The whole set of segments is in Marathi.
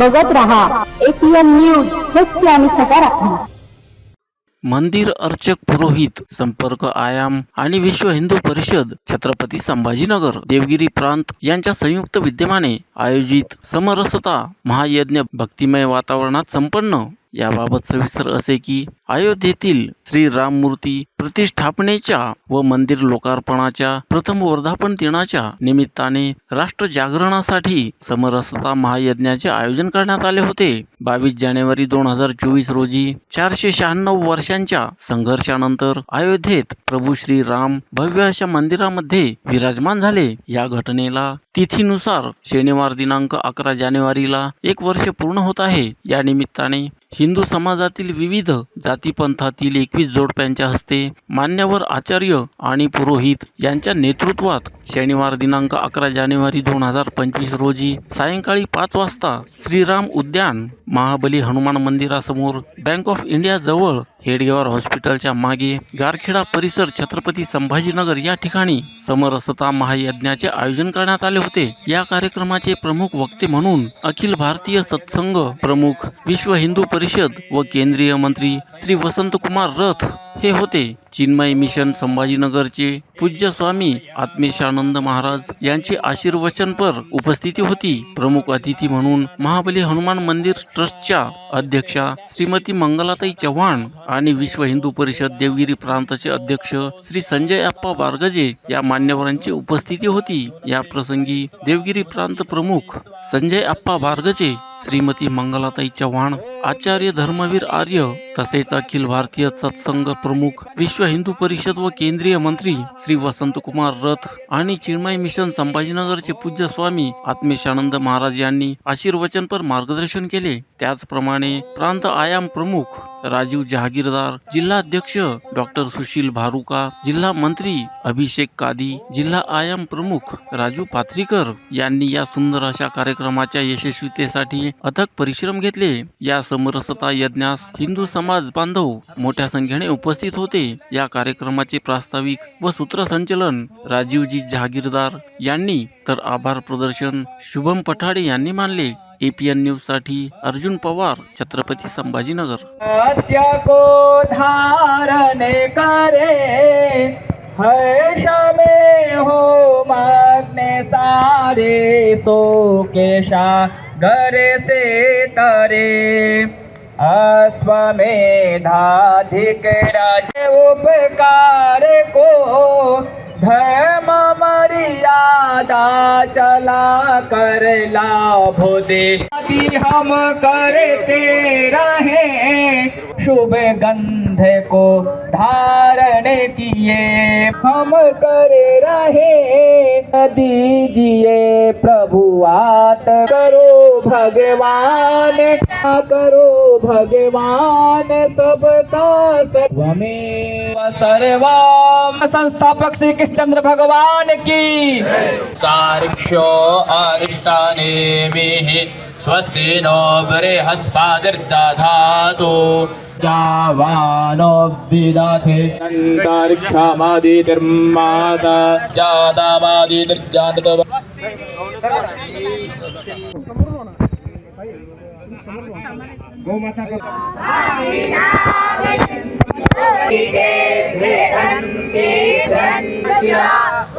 बघत रहा. एपीएन न्यूज सत्य आणि सकारात्मक. मंदिर अर्चक पुरोहित संपर्क आयाम आणि विश्व हिंदू परिषद छत्रपती संभाजीनगर देवगिरी प्रांत यांच्या संयुक्त विद्यमाने आयोजित समरसता महायज्ञ भक्तिमय वातावरणात संपन्न याबाबत सविस्तर असे की अयोध्येतील श्री राममूर्ती प्रतिष्ठापनेच्या व मंदिर लोकार्पणाच्या प्रथम वर्धापन दिनाच्या निमित्ताने राष्ट्र जागरणासाठी समरसता महायज्ञाचे आयोजन करण्यात आले होते. बावीस जानेवारी दोन हजार चोवीस रोजी चारशे शहाण्णव वर्षांच्या संघर्षानंतर अयोध्येत प्रभू श्री राम भव्य अशा मंदिरामध्ये विराजमान झाले. या घटनेला तिथीनुसार शनिवार दिनांक अकरा जानेवारीला एक वर्ष पूर्ण होत आहे. या निमित्ताने हिंदू समाजातील विविध जातीपंथातील एकवीस जोडप्यांच्या हस्ते मान्यवर आचार्य आणि पुरोहित यांच्या नेतृत्वात शनिवार दिनांक अकरा जानेवारी दोन हजार पंचवीस रोजी सायंकाळी पाच वाजता श्रीराम उद्यान महाबली हनुमान मंदिरासमोर बँक ऑफ इंडिया जवळ हेडगेवार हॉस्पिटलच्या मागे गारखेडा परिसर छत्रपती संभाजीनगर या ठिकाणी समरसता महायज्ञाचे आयोजन करण्यात आले होते. या कार्यक्रमाचे प्रमुख वक्ते म्हणून अखिल भारतीय सत्संग प्रमुख विश्व हिंदू परिषद व केंद्रीय मंत्री श्री वसंतकुमार रथ हे होते. चिन्मय मिशन संभाजीनगरचे पूज्य स्वामी आत्मेशानंद महाराज यांची आशीर्वचनपर उपस्थिती होती. प्रमुख अतिथी म्हणून महाबली हनुमान मंदिर ट्रस्टच्या अध्यक्षा श्रीमती मंगलाताई चव्हाण आणि विश्व हिंदू परिषद देवगिरी प्रांताचे अध्यक्ष श्री संजय अप्पा बारगजे या मान्यवरांची उपस्थिती होती. या प्रसंगी देवगिरी प्रांत प्रमुख संजय अप्पा बारगजे श्रीमती मंगलाताई चव्हाण आचार्य धर्मवीर आर्य तसेच अखिल भारतीय सत्संग प्रमुख विश्व हिंदू परिषद व केंद्रीय मंत्री श्री वसंतकुमार रथ आणि चिन्मय मिशन संभाजीनगरचे पूज्य स्वामी आत्मेशानंद महाराज यांनी आशीर्वचनपर मार्गदर्शन केले. त्याचप्रमाणे प्रांत आयाम प्रमुख राजीव जहागीरदार जिल्हाध्यक्ष डॉक्टर सुशील भारुका जिल्हा मंत्री अभिषेक कादी जिल्हा आयाम प्रमुख राजू पाथरीकर यांनी या सुंदर अशा कार्यक्रमाच्या यशस्वीतेसाठी अथक परिश्रम घेतले. या समरसता यज्ञास हिंदू समाज बांधव मोठ्या संख्येने उपस्थित होते. या कार्यक्रमाचे प्रास्ताविक व सूत्रसंचलन राजीवजी जहागीरदार यांनी तर आभार प्रदर्शन शुभम पठाडे यांनी मानले. एपीएन न्यूजसाठी अर्जुन पवार छत्रपती संभाजीनगर. को धारण करे हर्ष में हो मग्न सारे सो केशा. घर से तारे अश्वमेधाधिक राज उपकार को धर्म मर्यादा चला कर लाभ दे. हम करते रहे शुभ गंध को धारण किए हम कर रहे दीजिए प्रभु आत करो भगवान करो भगवान सबका सर्वमेव सर्वाम। संस्थापक श्री कृष्णचंद्र भगवान की। तार्क्ष्यो अरिष्टानेमिः स्वस्ति नो बृहस्पादिर्दधातु जावानो विदाथे अन्तरिक्षमादितिर्माता जातामादितिर्जातव गौ माता का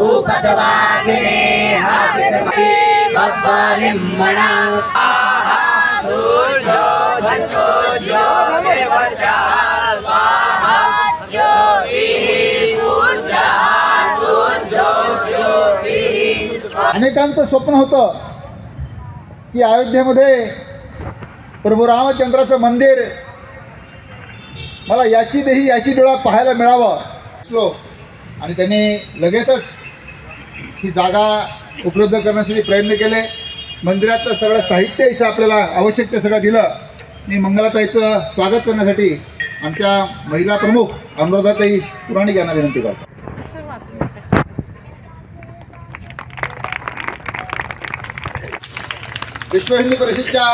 उपदवागिने हावितमे भगवानिम्मणा आहा अनेकांचं स्वप्न होतं की अयोध्येमध्ये प्रभू रामचंद्राचं मंदिर मला याची देही याची डोळा पाहायला मिळावं. आणि त्यांनी लगेचच ही जागा उपलब्ध करण्यासाठी प्रयत्न केले. मंदिरातलं सगळं साहित्य इथं आपल्याला आवश्यक ते सगळं दिलं. मी मंगलाताईचं स्वागत करण्यासाठी आमच्या महिला प्रमुख अनुराधाताई पुराणिक यांना विनंती करतो. विश्व हिंदू परिषदच्या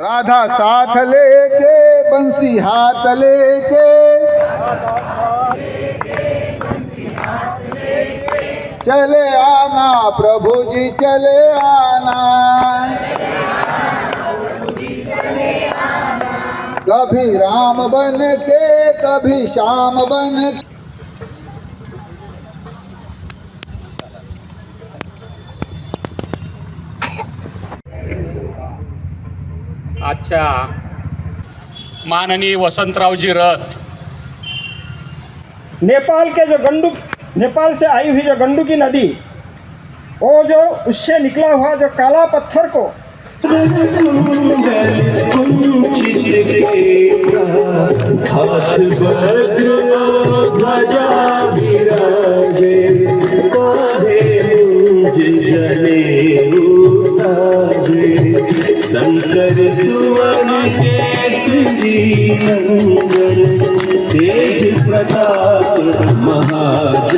राधा साथ लेके बंसी हाथ लेके चले आना प्रभु जी चले आना। कभी राम बन के कभी श्याम बन अच्छा माननीय वसंतरावजी रथ। नेपाल के जो गंडू नेपाल से आई हुई जो गंडकी नदी वो जो उससे निकला हुआ जो काला पत्थर को शंकर सुवन केसरी नंदन प्रताप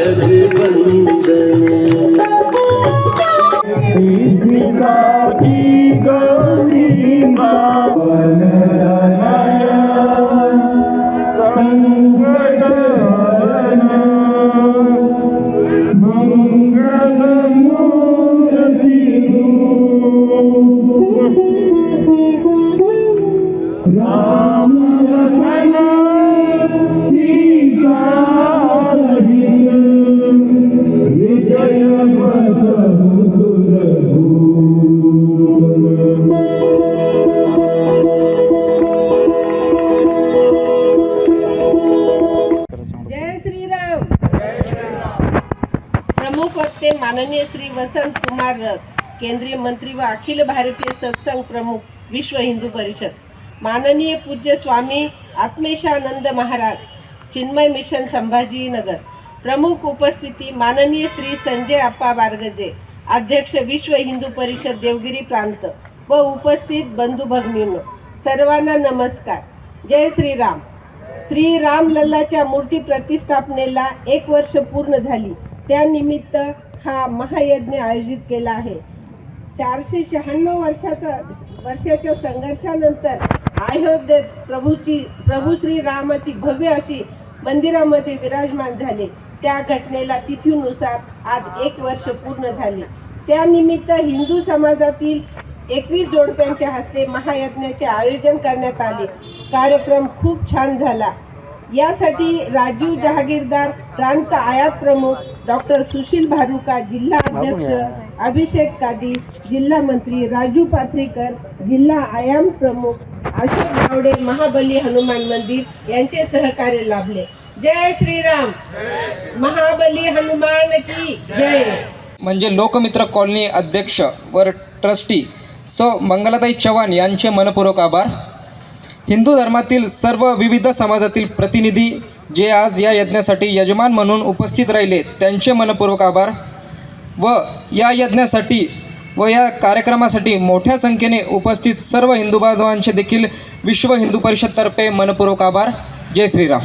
वसंत कुमार रथ केंद्रीय मंत्री व अखिल भारतीय सत्संग प्रमुख विश्व हिंदू परिषद. माननीय पूज्य स्वामी आत्मेशानंद महाराज चिन्मय मिशन संभाजीनगर. प्रमुख उपस्थिती माननीय श्री संजय अप्पा बारगजे अध्यक्ष विश्व हिंदू परिषद देवगिरी प्रांत व उपस्थित बंधू भगिनींनो सर्वांना नमस्कार. जय श्रीराम. श्री रामलल्लाच्या मूर्ती प्रतिष्ठापनेला एक वर्ष पूर्ण झाली. त्यानिमित्त हा महायज्ञ आयोजित केला आहे. चारशे शहाण्णव वर्षाचा वर्षाच्या संघर्षानंतर अयोध्येत प्रभूची प्रभू श्री रामाची भव्य अशी मंदिरामध्ये विराजमान झाले. त्या घटनेला तिथीनुसार आज एक वर्ष पूर्ण झाले. त्यानिमित्त हिंदू समाजातील एकवीस जोडप्यांच्या हस्ते महायज्ञाचे आयोजन करण्यात आले. कार्यक्रम खूप छान झाला. यासाठी राजीव जहागीरदार प्रांत आयात प्रमुख डॉक्टर सुशील भारुका जिल्हा अध्यक्ष अभिषेक कादी जिल्हा मंत्री राजू पाथरीकर जिल्हा आयाम प्रमुख अशोक गावडे महाबली हनुमान मंदिर यांचे सहकार्य लाभले. जय श्रीराम. महाबली हनुमान की जय. म्हणजे लोकमित्र कॉलनी अध्यक्ष व ट्रस्टी सो मंगलाताई चव्हाण यांचे मनपूर्वक आभार. हिंदू धर्मातील सर्व विविध समाजातील प्रतिनिधी जे आज या यज्ञासाठी यजमान म्हणून उपस्थित राहिले त्यांचे मनपूर्वक आभार व या यज्ञासाठी व या कार्यक्रमासाठी मोठ्या संख्येने उपस्थित सर्व हिंदू बांधवांचे देखील विश्व हिंदू परिषदतर्फे मनपूर्वक आभार. जय श्रीराम.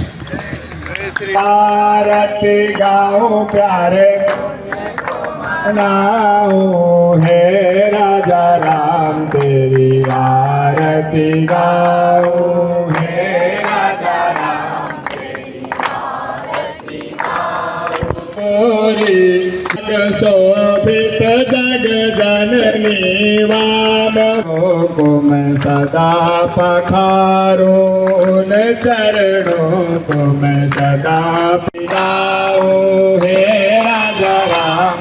राजा राम। आरती गाओ हे राजा राम तेरी शोभित जग जननी वाम को मैं सदा पखारो न चरणों को मैं सदा पिलाओ हे राजा राम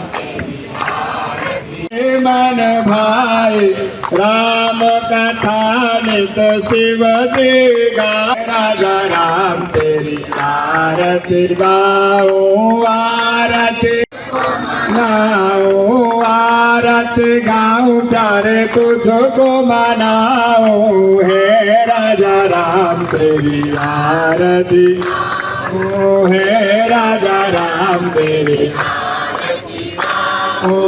हे मन भाई राम कथा संत शिव देगा राजा राम तेरी आरती गाओ आरती. गाओ आरती गाओ प्यारे तुझको मनाओ. हे राजा राम तेरी आरती. ओ हे राजा राम तेरी ओ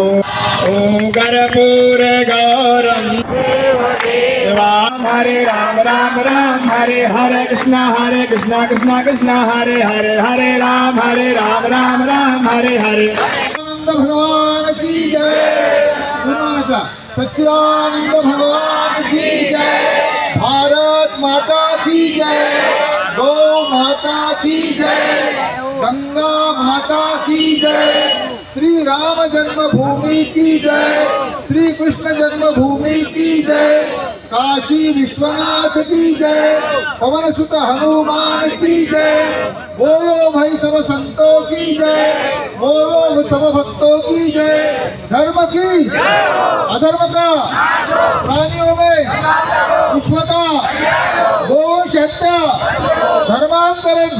कर्पूर गौरम राम, हरे राम राम राम, हरे हरे कृष्णा हरे कृष्णा कृष्णा कृष्णा, हरे हरे हरे राम हरे राम राम राम, हरे हरे। भगवान की जय। सच्चिदानंद भगवान की जय। भारत माता की जय। गौ माता की जय। गंगा माता की जय। श्री राम जन्मभूमि की जय। श्री कृष्ण जन्मभूमि की जय। काशी विश्वनाथ की जय। पवन सुत हनुमान की जय। बोलो भाई सब संतों की जय। बोलो सब भक्तों की जय। धर्म की अधर्म का प्राणियों में विश्वता गोवंश हत्या, धर्मांतरण,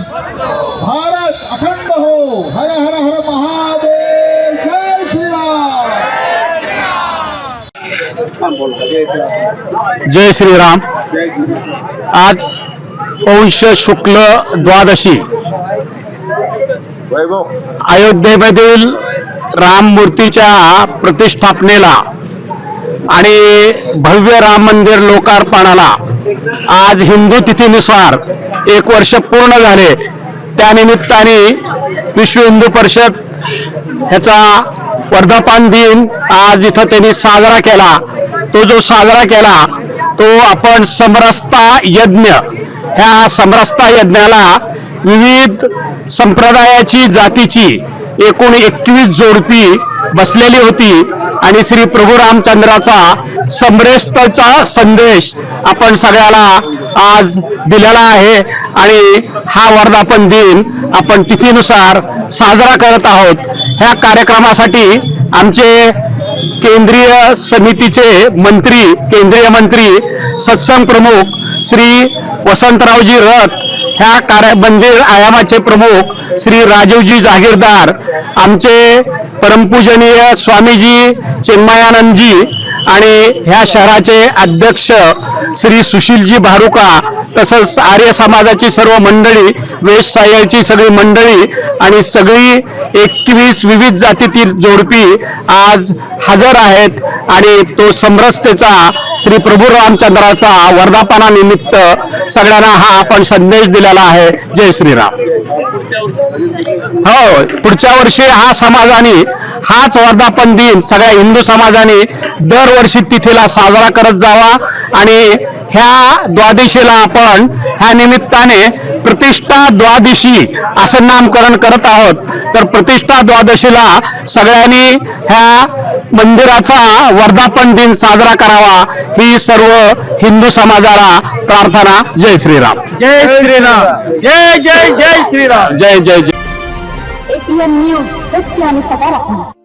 भारत अखंड हो। हर हर हर महादेव जय श्रीराम. आज पौष शुक्ल द्वादशी. अयोध्येमधील राम मूर्तीच्या प्रतिष्ठापनेला आणि भव्य राम मंदिर लोकार्पणाला आज हिंदू तिथीनुसार एक वर्ष पूर्ण झाले. त्यानिमित्ताने विश्व हिंदू परिषद ह्याचा वर्धापन दिन आज इथं त्यांनी साजरा केला. तो जो साजरा केला तो आपण समरसता यज्ञ. ह्या समरसता यज्ञाला विविध संप्रदायाची जातीची एकूण एकवीस जोडपी बसलेली होती आणि श्री प्रभू रामचंद्राचा समरेस्तचा संदेश आपण सगळ्याला आज दिलेला आहे आणि हा वर्धापन दिन आपण तिथीनुसार साजरा करत आहोत. ह्या कार्यक्रमासाठी आमचे केंद्रीय समितीचे मंत्री केंद्रीय मंत्री सत्संग प्रमुख श्री वसंतरावजी रथ ह्या कार्य मंदिर आयामाचे प्रमुख श्री राजीवजी जागीरदार आमचे परमपूजनीय स्वामीजी चिन्मयानंदजी आणि ह्या शहराचे अध्यक्ष श्री सुशीलजी भारुका तसंच आर्य समाजाची सर्व मंडळी वेश सायलची सगळी मंडळी आणि सगळी एकवीस विविध जातीतील जोडपी आज हजर आहेत आणि तो समरसतेचा श्री प्रभू रामचंद्राचा वर्धापनानिमित्त सगळ्यांना हा आपण संदेश दिलेला आहे. जय श्रीराम. हो पुढच्या वर्षी हा समाजाने हाच वर्धापन दिन सगळ्या हिंदू समाजाने दरवर्षी तिथेला साजरा करत जावा आणि ह्या द्वादशीला आपण ह्या निमित्ताने प्रतिष्ठा द्वादशी असं नामकरण करत आहोत. तर प्रतिष्ठा द्वादशीला सगळ्यांनी ह्या मंदिराचा वर्धापन दिन साजरा करावा. ही सर्व हिंदू समाजाला प्रार्थना. जय श्रीराम. जय श्रीराम. जय जय जय श्रीराम. जय जय जय. एपीएन न्यूज सत्य आणि सकारात्मक.